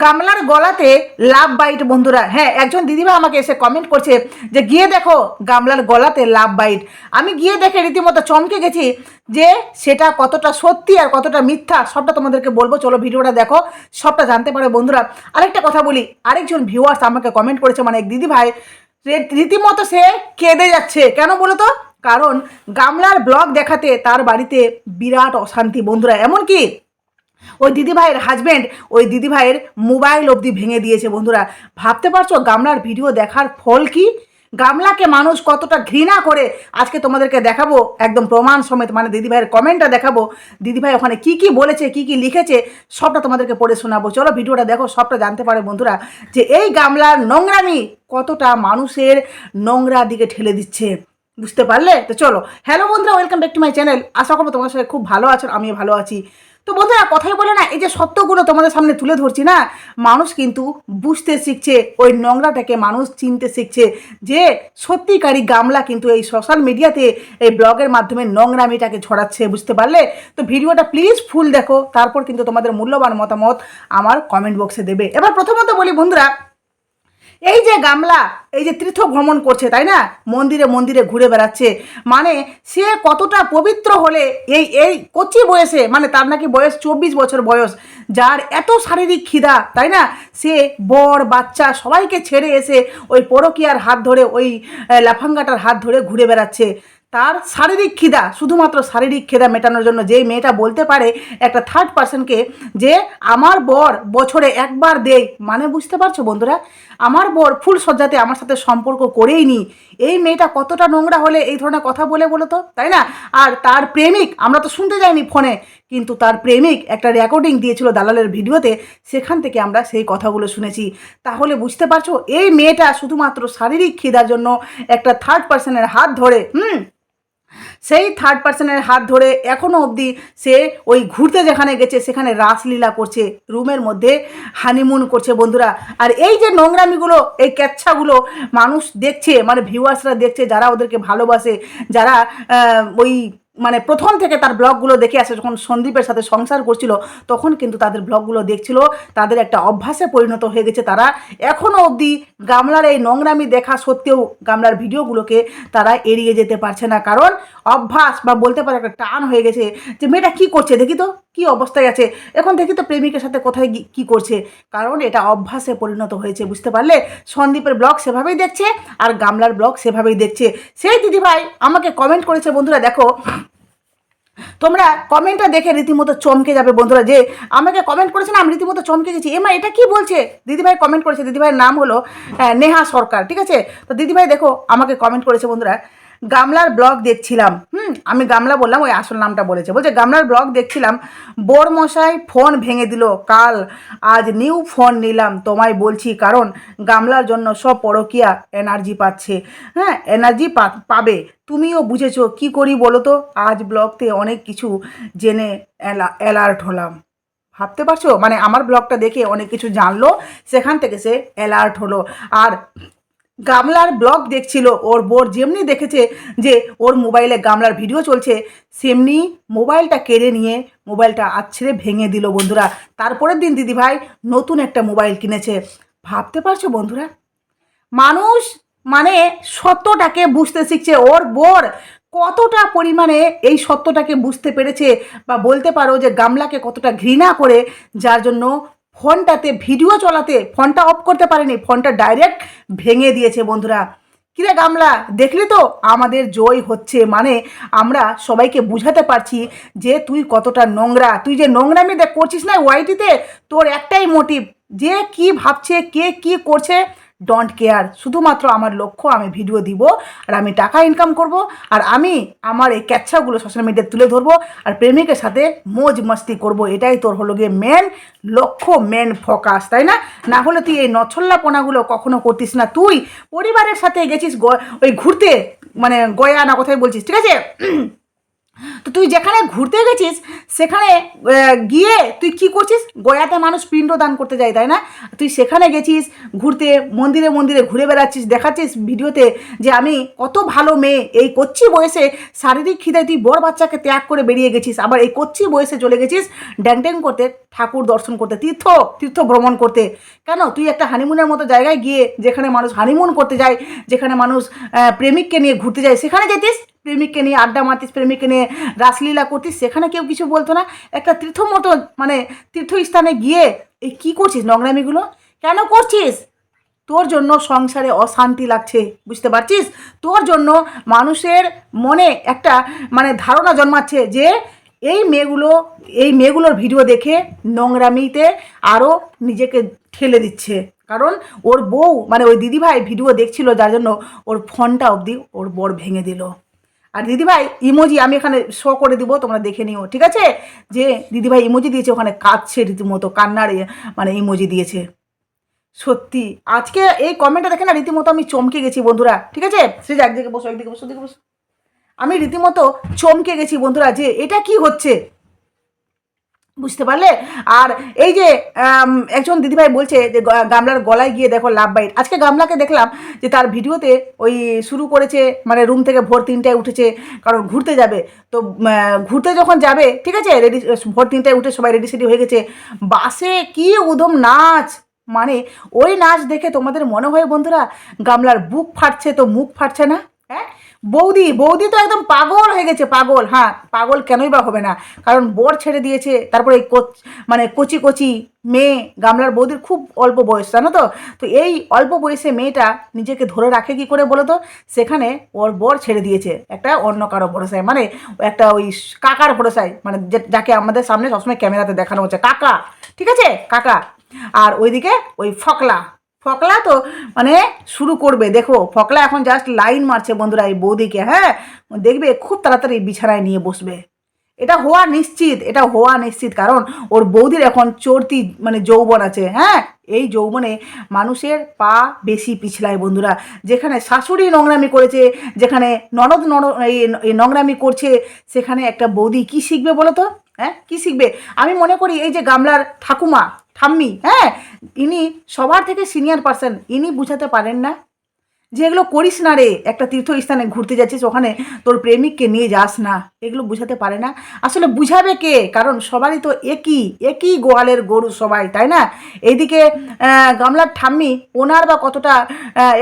গামলার গলাতে love bite, বন্ধুরা। হ্যাঁ একজন দিদিভাই আমাকে এসে কমেন্ট করছে যে, গিয়ে দেখো গামলার গলাতে লাভ বাইট। আমি গিয়ে দেখে রীতিমতো চমকে গেছি যে, সেটা কতটা সত্যি আর কতটা মিথ্যা, সবটা তোমাদেরকে বলব। চলো ভিডিওটা দেখো, সবটা জানতে পারে, বন্ধুরা। আরেকটা কথা বলি, আরেকজন ভিউয়ার্স আমাকে কমেন্ট করেছে মানে এক দিদিভাই রে- রীতিমতো সে কেঁদে যাচ্ছে। কেন বলো তো? কারণ গামলার ব্লগ দেখাতে তার বাড়িতে বিরাট অশান্তি, বন্ধুরা। এমনকি ওই দিদিভাইয়ের হাজব্যান্ড ওই দিদিভাইয়ের মোবাইল অবধি ভেঙে দিয়েছে বন্ধুরা। ভাবতে পারছ গামলার ভিডিও দেখার ফল কি? গামলাকে মানুষ কতটা ঘৃণা করে? আজকে তোমাদেরকে দেখাবো, একদম প্রমাণ সমেত মানে দিদিভাইয়ের কমেন্টটা দেখাবো। দিদিভাই ওখানে কি কি বলেছে, কি কি লিখেছে, সবটা তোমাদেরকে পড়ে শোনাবো। চলো ভিডিওটা দেখো, সবটা জানতে পারে বন্ধুরা, যে এই গামলার নোংরামি কতটা মানুষের নোংরা দিকে ঠেলে দিচ্ছে। বুঝতে পারলে? তো চলো হ্যালো বন্ধুরা welcome back to my channel আশা করব তোমার সাথে খুব ভালো আছো, আমিও ভালো আছি। তো বন্ধুরা, কথাই বলে না, এই যে সত্যগুলো তোমাদের সামনে তুলে ধরছি না, মানুষ কিন্তু বুঝতে শিখছে, ওই নোংরাটাকে মানুষ চিনতে শিখছে যে সত্যিকারী গামলা কিন্তু এই সোশ্যাল মিডিয়াতে এই ব্লগের মাধ্যমে নোংরামিটাকে ছড়াচ্ছে, বুঝতে পারলে? তো ভিডিওটা প্লিজ ফুল দেখো, তারপর কিন্তু তোমাদের মূল্যবান মতামত আমার কমেন্ট বক্সে দেবে। এবার প্রথমত বলি বন্ধুরা এই যে গামলা, এই যে তীর্থ ভ্রমণ করছে, তাই না? মন্দিরে মন্দিরে ঘুরে বেড়াচ্ছে। মানে সে কতটা পবিত্র হলে এই এই কচি বয়সে মানে তার নাকি বয়স চব্বিশ বছর বয়স, যার এত শারীরিক খিদা, তাই না? সে বর, বাচ্চা সবাইকে ছেড়ে এসে ওই পরকিয়ার হাত ধরে, ওই লাফাঙ্গাটার হাত ধরে ঘুরে বেড়াচ্ছে। তার শারীরিক খিদা শুধুমাত্র শারীরিক খিদা মেটানোর জন্য যেই মেয়েটা বলতে পারে, একটা থার্ড পার্সনকে যে আমার বর বছরে একবার দেই মানে বুঝতে পারছ বন্ধুরা? আমার বর ফুল সজ্জাতে আমার সাথে সম্পর্ক করেই নি। এই মেয়েটা কতটা নোংরা হলে এই ধরনের কথা বলে বলো তো? তাই না? আর তার প্রেমিক, আমরা তো শুনতে যাইনি ফোনে, কিন্তু তার প্রেমিক একটা রেকর্ডিং দিয়েছিল দালালের ভিডিওতে, সেখান থেকে আমরা সেই কথাগুলো শুনেছি। তাহলে বুঝতে পারছ, এই মেয়েটা শুধুমাত্র শারীরিক খিদার জন্য একটা থার্ড পার্সনের হাত ধরে, হুম? সেই থার্ড পার্সনের হাত ধরে এখনও অবধি সে ওই ঘুরতে যেখানে গেছে, সেখানে রাসলীলা করছে, রুমের মধ্যে হানিমুন করছে বন্ধুরা। আর এই যে নোংরামিগুলো, এই ক্যাচ্ছাগুলো মানুষ দেখছে মানে ভিউয়ার্সরা দেখছে, যারা ওদেরকে ভালোবাসে, যারা ওই মানে প্রথম থেকে তার ব্লগগুলো দেখে আসে, যখন সন্দীপের সাথে সংসার করছিল, তখন কিন্তু তাদের ব্লগগুলো দেখছিল, তাদের একটা অভ্যাসে পরিণত হয়ে গেছে তারা। এখনও অবধি গামলার এই নোংরামি দেখা সত্ত্বেও গামলার ভিডিওগুলোকে তারা এড়িয়ে যেতে পারছে না, কারণ অভ্যাস বা বলতে পারে একটা টান হয়ে গেছে যে, মেয়েটা কী করছে, দেখি তো। কী অবস্থায় আছে? এখন দেখি তো প্রেমিকের সাথে কোথায় কী করছে? কারণ এটা অভ্যাসে পরিণত হয়েছে, বুঝতে পারলে? সন্দীপের ব্লগ সেভাবেই দেখছে আর গামলার ব্লগ সেভাবেই দেখছে। সেই দিদিভাই আমাকে কমেন্ট করেছে, বন্ধুরা দেখো। তোমরা কমেন্টটা দেখে রীতিমতো চমকে যাবে, বন্ধুরা, যে আমাকে কমেন্ট করেছে না, আমি রীতিমতো চমকে গেছি। এমা, এটা কি বলছে? দিদিভাই কমেন্ট করেছে, দিদিভাইয়ের নাম হলো নেহা সরকার, ঠিক আছে? তো দিদিভাই দেখো, আমাকে কমেন্ট করেছে, বন্ধুরা গামলার ব্লগ দেখছিলাম। হুম, আমি গামলা বললাম, ওই আসল নামটা বলেছে। বলছে, গামলার ব্লগ দেখছিলাম বোর মশাই ফোন ভেঙে দিল, কাল। আজ নিউ ফোন নিলাম, তোমায় বলছি, কারণ গামলার জন্য সব পরকিয়া এনার্জি পাচ্ছে। হ্যাঁ এনার্জি পাবে। তুমিও বুঝেছ, কি করি বলো তো? আজ ব্লগতে অনেক কিছু জেনে অ্যালার্ট হলাম। ভাবতে পারছ? মানে আমার ব্লগটা দেখে অনেক কিছু জানলো, সেখান থেকে সে অ্যালার্ট হলো। আর গামলার ব্লগ দেখছিল, ওর বোর যেমনি দেখেছে যে ওর মোবাইলে গামলার ভিডিও চলছে, সেমনি মোবাইলটা কেড়ে নিয়ে মোবাইলটা আছড়ে ভেঙে দিল বন্ধুরা। তারপরের দিন দিদিভাই নতুন একটা মোবাইল কিনেছে। ভাবতে পারছ বন্ধুরা? মানুষ মানে সত্যটাকে বুঝতে শিখছে। ওর বোর কতটা পরিমাণে এই সত্যটাকে বুঝতে পেরেছে বা বলতে পারো যে গামলাকে কতটা ঘৃণা করে, যার জন্য ফোনটাতে, ভিডিও চলাতে ফোনটা অফ করতে পারেনি, ফোনটা ডাইরেক্ট ভেঙে দিয়েছে বন্ধুরা। কিরে গামলা, দেখলি তো? আমাদের জয় হচ্ছে মানে আমরা সবাইকে বুঝাতে পারছি যে তুই কতটা নোংরা। তুই যে নোংরামি করছিস না ওয়াইটিতে তোর একটাই মোটিভ যে কি ভাবছে, কে কি করছে ডোন্ট কেয়ার শুধুমাত্র আমার লক্ষ্য, আমি ভিডিও দিব আর আমি টাকা ইনকাম করব আর আমি আমার এই ক্যাচ্ছাগুলো সোশ্যাল মিডিয়ায় তুলে ধরবো আর প্রেমিকের সাথে মোজ মস্তি করব। এটাই তোর হলো গিয়ে মেন লক্ষ্য মেন ফোকাস তাই না? না হলে তুই এই নছল্লাপনাগুলো কখনো করতিস না। তুই পরিবারের সাথে গেছিস ওই ঘুরতে মানে গয়া না কোথায় বলছিস, ঠিক আছে? তো তুই যেখানে ঘুরতে গেছিস, সেখানে গিয়ে তুই কি করছিস? গয়াতে মানুষ পিণ্ড দান করতে যায়, তাই না? তুই সেখানে গেছিস, ঘুরতে, মন্দিরে মন্দিরে ঘুরে বেড়াচ্ছিস, দেখাচ্ছিস ভিডিওতে যে আমি কত ভালো মেয়ে। এই কচ্ছি বয়সে শারীরিক খিদায় তুই বড় বাচ্চাকে ত্যাগ করে বেরিয়ে গেছিস, আবার এই কচ্ছি বয়সে চলে গেছিস ড্যাং ড্যাং করতে, ঠাকুর দর্শন করতে, তীর্থ তীর্থ ভ্রমণ করতে। কেন? তুই একটা হানিমুনের মতো জায়গায় গিয়ে যেখানে মানুষ হানিমুন করতে যায়, যেখানে মানুষ প্রেমিককে নিয়ে ঘুরতে যায়, সেখানে যেতিস? প্রেমিককে নিয়ে, আড্ডা মারতিস, প্রেমিককে নিয়ে রাসলীলা করতিস, সেখানে কেউ কিছু বলতো না। একটা তীর্থ মতো মানে তীর্থস্থানে গিয়ে এই কী করছিস নোংরামিগুলো? কেন করছিস? তোর জন্য সংসারে অশান্তি লাগছে, বুঝতে পারছিস? তোর জন্য মানুষের মনে একটা মানে ধারণা জন্মাচ্ছে যে, এই মেয়েগুলো, এই মেয়েগুলোর ভিডিও দেখে নোংরামিতে আরও নিজেকে ঠেলে দিচ্ছে। কারণ ওর বউ মানে ওই দিদিভাই ভিডিও দেখছিল, যার জন্য ওর ফোনটা অবধি ওর বর ভেঙে দিল। আর দিদিভাই ইমোজি আমি এখানে শো করে দিব, তোমরা দেখে নিও, ঠিক আছে? যে দিদিভাই ইমোজি দিয়েছে, ওখানে কাঁদছে রীতিমতো, কান্নার মানে ইমোজি দিয়েছে। সত্যি, আজকে এই কমেন্টটা দেখে না রীতিমতো আমি চমকে গেছি, বন্ধুরা, ঠিক আছে? সে একদিকে বসো একদিকে বসো দিকে বসো। আমি রীতিমতো চমকে গেছি, বন্ধুরা, যে এটা কি হচ্ছে? বুঝতে পারলে? আর এই যে একজন দিদিভাই বলছে যে গামলার গলায় গিয়ে দেখো লাভ বাইট। আজকে গামলাকে দেখলাম যে, তার ভিডিওতে ওই শুরু করেছে মানে রুম থেকে ভোর তিনটায় উঠেছে, কারণ ঘুরতে যাবে। তো ঘুরতে যখন যাবে, ঠিক আছে? রেডি ভোর তিনটায় উঠে সবাই রেডি সেডি হয়ে গেছে। বাসে কি উদম নাচ! মানে ওই নাচ দেখে তোমাদের মনে হয় বন্ধুরা, গামলার বুক ফাটছে তো মুখ ফাটছে না? হ্যাঁ? বৌদি বৌদি তো একদম পাগল হয়ে গেছে, পাগল। হ্যাঁ পাগল কেনই বা হবে না। কারণ বর ছেড়ে দিয়েছে, তারপরে এই কোচ মানে কচি কচি মেয়ে, গামলার বৌদির খুব অল্প বয়স, জানো তো? তো এই অল্প বয়সে মেয়েটা নিজেকে ধরে রাখে কি করে বলো তো সেখানে ওর বর ছেড়ে দিয়েছে, একটা অন্য কারও ভরসায়। মানে একটা ওই কাকার ভরসায় মানে যাকে আমাদের সামনে সবসময় ক্যামেরাতে দেখানো হচ্ছে, কাকা, ঠিক আছে? কাকা। আর ওইদিকে ওই ফকলা ফকলা তো মানে শুরু করবে। দেখো, ফকলা এখন জাস্ট লাইন মারছে বন্ধুরা এই বৌদিকে হ্যাঁ? দেখবে খুব তাড়াতাড়ি বিছানায় নিয়ে বসবে। এটা হওয়া নিশ্চিত, এটা হওয়া নিশ্চিত, কারণ ওর বৌদির এখন চর্তি মানে যৌবন আছে হ্যাঁ? এই যৌবনে মানুষের পা বেশি পিছলায় বন্ধুরা। যেখানে শাশুড়ি নোংরামি করেছে, যেখানে ননদ নন এই নোংরামি করছে, সেখানে একটা বৌদি কি শিখবে বলো তো? হ্যাঁ? কি শিখবে? আমি মনে করি এই যে গামলার ঠাকুমা ঠাম্মি হ্যাঁ ইনি সবার থেকে সিনিয়র পার্সন ইনি বুঝাতে পারেন না যে এগুলো করিস না রে, একটা তীর্থস্থানে ঘুরতে যাচ্ছিস, ওখানে তোর প্রেমিককে নিয়ে যাস না। এগুলো বুঝাতে পারে না। আসলে বুঝাবে কে? কারণ সবারই তো একই একই গোয়ালের গরু সবাই, তাই না? এইদিকে গামলার ঠাম্মি ওনার বা কতটা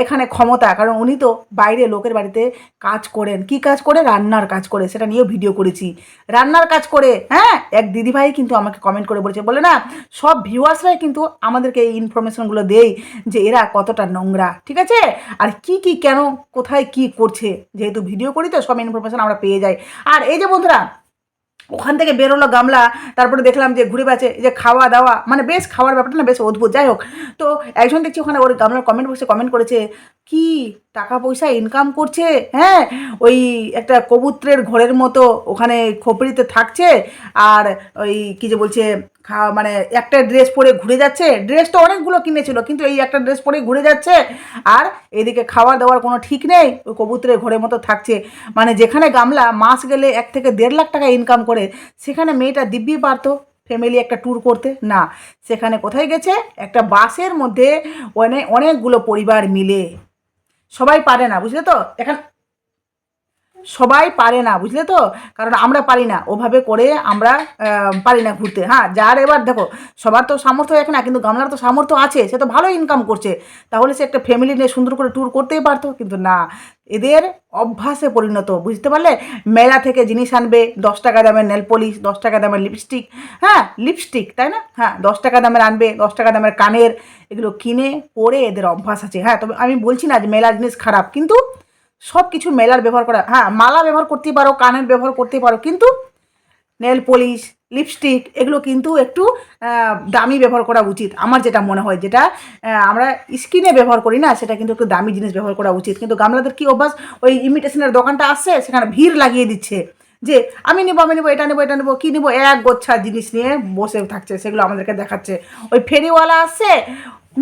এখানে ক্ষমতা? কারণ উনি তো বাইরে লোকের বাড়িতে কাজ করেন। কি কাজ করে? রান্নার কাজ করে। সেটা নিয়েও ভিডিও করেছি। রান্নার কাজ করে হ্যাঁ? এক দিদিভাই কিন্তু আমাকে কমেন্ট করে বলেছে, বলে না, সব ভিউয়ার্সরাই কিন্তু আমাদেরকে এই ইনফরমেশনগুলো দেয় যে এরা কতটা নোংরা, ঠিক আছে? আর কি কি, কেন, কোথায়, কি করছে? যেহেতু ভিডিও করি তো সব ইনফরমেশন আমরা পেয়ে যাই। আর এই যে বন্ধুরা, ওখান থেকে বেরোলো গামলা, তারপরে দেখলাম যে ঘুরে বেড়াচ্ছে যে খাওয়া দাওয়া মানে বেশ খাওয়ার ব্যাপারটা না বেশ অদ্ভুত। যাই হোক, তো একজন দেখছি ওখানে ওর গামলার কমেন্ট বক্সে কমেন্ট করেছে কি? টাকা পয়সা ইনকাম করছে? হ্যাঁ? ওই একটা কবুতরের ঘরের মতো ওখানে খোপড়িতে থাকছে আর ওই কি যে বলছে, খা- মানে একটা ড্রেস পরে ঘুরে যাচ্ছে। ড্রেস তো অনেকগুলো কিনেছিল, কিন্তু এই একটা ড্রেস পরে ঘুরে যাচ্ছে আর এদিকে খাওয়া দাওয়ার কোনো ঠিক নেই, ওই কবুতরের ঘরের মতো থাকছে। মানে যেখানে গামলা, মাস গেলে এক থেকে দেড় লাখ টাকা ইনকাম করে। সেখানে মেয়েটা দিব্যি পারতো ফ্যামিলি একটা ট্যুর করতে? না। সেখানে কোথায় গেছে? একটা বাসের মধ্যে অনেক অনেকগুলো পরিবার মিলে। সবাই পারে না বুঝলে তো? এখানে সবাই পারে না, বুঝলে তো? কারণ আমরা পারি না, ওভাবে করে আমরা পারি না ঘুরতে। হ্যাঁ যার এবার দেখো, সবার তো সামর্থ্য এক না, কিন্তু গামলার তো সামর্থ্য আছে, সে তো ভালো ইনকাম করছে। তাহলে সে একটা ফ্যামিলি নিয়ে সুন্দর করে ট্যুর করতেই পারতো, কিন্তু না। এদের অভ্যাসে পরিণত, বুঝতে পারলে? মেলা থেকে জিনিস আনবে, দশ টাকা দামের নেল পলিশ দশ টাকা দামের লিপস্টিক হ্যাঁ লিপস্টিক তাই না? হ্যাঁ দশ টাকা দামের আনবে, দশ টাকা দামের কানের, এগুলো কিনে পরে এদের অভ্যাস আছে। হ্যাঁ তবে আমি বলছি না যে মেলা জিনিস খারাপ, কিন্তু সব কিছু মেলার ব্যবহার করা হ্যাঁ মালা ব্যবহার করতে পারো, কানের ব্যবহার করতে পারো, কিন্তু নেল পলিশ, লিপস্টিক, এগুলো কিন্তু একটু দামি ব্যবহার করা উচিত। আমার যেটা মনে হয়, যেটা আমরা স্কিনে ব্যবহার করি না, সেটা কিন্তু একটু দামি জিনিস ব্যবহার করা উচিত। কিন্তু গামলাদের কী অভ্যাস? ওই ইমিটেশনের দোকানটা আসছে সেখানে ভিড় লাগিয়ে দিচ্ছে যে, আমি নেব আমি নেব, এটা নেব এটা নেব, কী নেব? এক গোচ্ছা জিনিস নিয়ে বসে থাকছে, সেগুলো আমাদেরকে দেখাচ্ছে। ওই ফেরিওয়ালা আসছে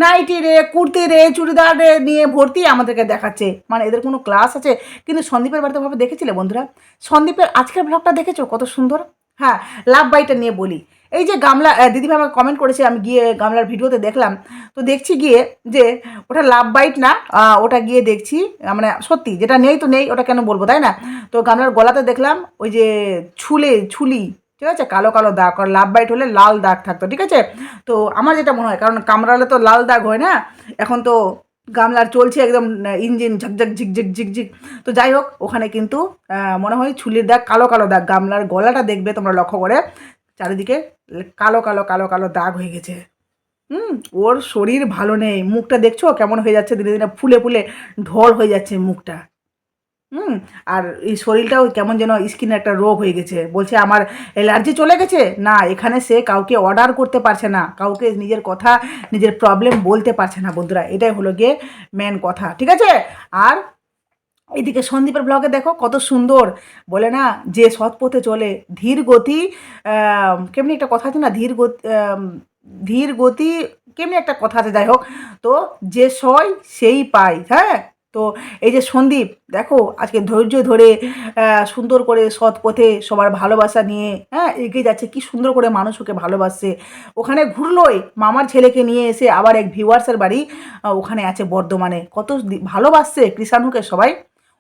নাইটি রে, কুর্তি রে, চুড়িদার রে নিয়ে ভর্তি আমাদেরকে দেখাচ্ছে। মানে এদের কোনো ক্লাস আছে? কিন্তু সন্দীপের বাড়িতে ভাবে দেখেছিলে বন্ধুরা? সন্দীপের আজকের ব্লগটা দেখেছ? কত সুন্দর। হ্যাঁ লাভ বাইটা নিয়ে বলি। এই যে গামলা দিদিভাই আমাকে কমেন্ট করেছে, আমি গিয়ে গামলার ভিডিওতে দেখলাম। তো দেখছি গিয়ে যে ওটা লাভ বাইট না ওটা গিয়ে দেখছি মানে সত্যি, যেটা নেই তো নেই, ওটা কেন বলব, তাই না? তো গামলার গলাতে দেখলাম, ওই যে ছুলে, ছুলি ঠিক আছে? কালো কালো দাগ আর লাভ বাইট হলে লাল দাগ থাকতো, ঠিক আছে? তো আমার যেটা মনে হয়, কারণ কামড়ালে তো লাল দাগ হয় না, এখন তো গামলার চলছে একদম ইঞ্জিন ঝকঝক, ঝিকঝিক ঝিকঝিক। তো যাই হোক, ওখানে কিন্তু মনে হয় ছুলির দাগ, কালো কালো দাগ, গামলার গলাটা দেখবে তোমরা লক্ষ্য করে। চারিদিকে কালো কালো কালো কালো দাগ হয়ে গেছে। হুম, ওর শরীর ভালো নেই, মুখটা দেখছ? কেমন হয়ে যাচ্ছে? দিনে দিনে ফুলে ফুলে ঢল হয়ে যাচ্ছে মুখটা। হুম, আর এই শরীরটাও কেমন যেন স্কিনের একটা রোগ হয়ে গেছে। বলছে, আমার অ্যালার্জি চলে গেছে? না, এখানে সে কাউকে অর্ডার করতে পারছে না। কাউকে নিজের কথা, নিজের প্রবলেম বলতে পারছে না, বন্ধুরা। এটাই হলো গিয়ে মেন কথা, ঠিক আছে? আর এদিকে সন্দীপের ব্লগে দেখো, কত সুন্দর। বলে না, যে সৎ পথে চলে, ধীর গতি কেমনি একটা কথা আছে না, ধীর গতি ধীর গতি, কেমনি একটা কথা আছে, যাই হোক। তো যে সয়, সেই পায় হ্যাঁ? তো এই যে সন্দীপ, দেখো আজকে ধৈর্য ধরে সুন্দর করে সৎ পথে সবার ভালোবাসা নিয়ে হ্যাঁ এগিয়ে যাচ্ছে। কি সুন্দর করে মানুষ ওকে ভালোবাসছে। ওখানে ঘুরলোই মামার ছেলেকে নিয়ে এসে আবার এক ভিউয়ার্সের বাড়ি ওখানে আছে বর্ধমানে। কত ভালোবাসছে কৃষাণুকে সবাই।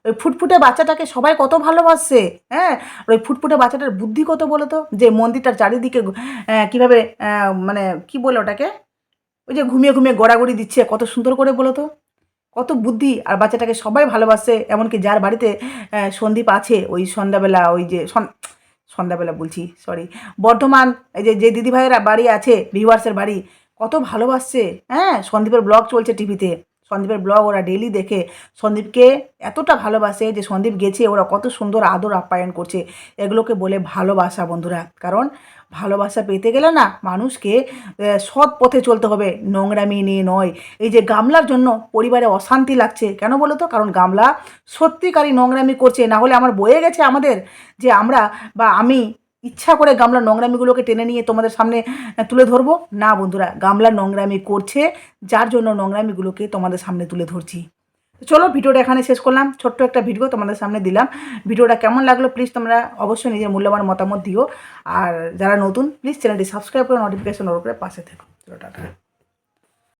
ওই ফুটফুটে বাচ্চাটাকে সবাই কত ভালোবাসছে হ্যাঁ? ওই ফুটফুটে বাচ্চাটার বুদ্ধি কত বলো তো যে মন্দিরটার চারিদিকে কীভাবে মানে কি বলে ওটাকে? ওই যে ঘুমিয়ে ঘুমিয়ে গড়াগড়ি দিচ্ছে, কত সুন্দর করে বলো তো কত বুদ্ধি আর বাচ্চাটাকে সবাই ভালোবাসে, এমনকি যার বাড়িতে সন্দীপ আছে, ওই সন্ধ্যাবেলা ওই যে সন- সন্ধ্যাবেলা বলছি সরি বর্ধমান, এই যে যে দিদিভাইয়েরা বাড়ি আছে ভিউয়ার্সের বাড়ি, কত ভালোবাসছে হ্যাঁ সন্দীপের ব্লগ চলছে টিভিতে সন্দীপের ব্লগ ওরা ডেলি দেখে সন্দীপকে এতটা ভালোবাসে যে সন্দীপ গেছে, ওরা কত সুন্দর আদর আপ্যায়ন করছে। এগুলোকে বলে ভালোবাসা বন্ধুরা। কারণ ভালোবাসা পেতে গেলে না মানুষকে সৎ পথে চলতে হবে। নোংরামি নিয়ে নয়। এই যে গামলার জন্য পরিবারে অশান্তি লাগছে। কেন বলো তো? কারণ গামলা সত্যিকারই নোংরামি করছে। না হলে আমার বয়ে গেছে আমাদের যে আমরা বা আমি ইচ্ছা করে গামলা নোংরামিগুলোকে টেনে নিয়ে তোমাদের সামনে তুলে ধরবো? না বন্ধুরা, গামলা নোংরামি করছে, যার জন্য নোংরামিগুলোকে তোমাদের সামনে তুলে ধরছি। চলো ভিডিওটা এখানে শেষ করলাম, ছোট্ট একটা ভিডিও তোমাদের সামনে দিলাম। ভিডিওটা কেমন লাগল প্লিজ তোমরা অবশ্যই নিজের মূল্যবান মতামত দিও। আর যারা নতুন প্লিজ চ্যানেলটি সাবস্ক্রাইব করে নোটিফিকেশন ওর করে পাশে থেকো। চলো টাটা।